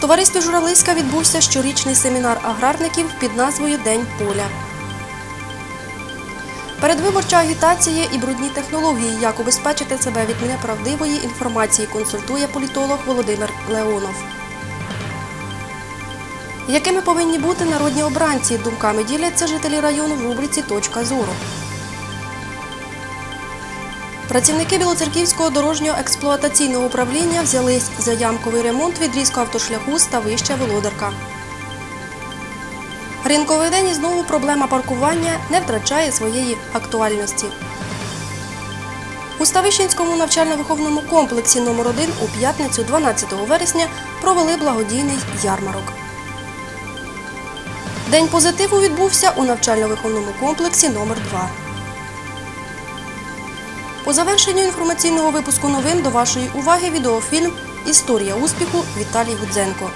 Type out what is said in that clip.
товаристві Журавлиська відбувся щорічний семінар аграрників під назвою День поля. Передвиборча агітація і брудні технології, як убезпечити себе від неправдивої інформації, консультує політолог Володимир Леонов. Якими повинні бути народні обранці? Думками діляться жителі району в рубриці Точка зору. Працівники Білоцерківського дорожнього експлуатаційного управління взялись за ямковий ремонт відрізку автошляху Ставища Володарка. Ринковий день і знову проблема паркування не втрачає своєї актуальності. У Ставищенському навчально-виховному комплексі номер 1 у п'ятницю 12 вересня провели благодійний ярмарок. День позитиву відбувся у навчально-виховному комплексі номер 2 По завершенню інформаційного випуску новин до вашої уваги відеофільм Історія успіху Віталій Гудзенко.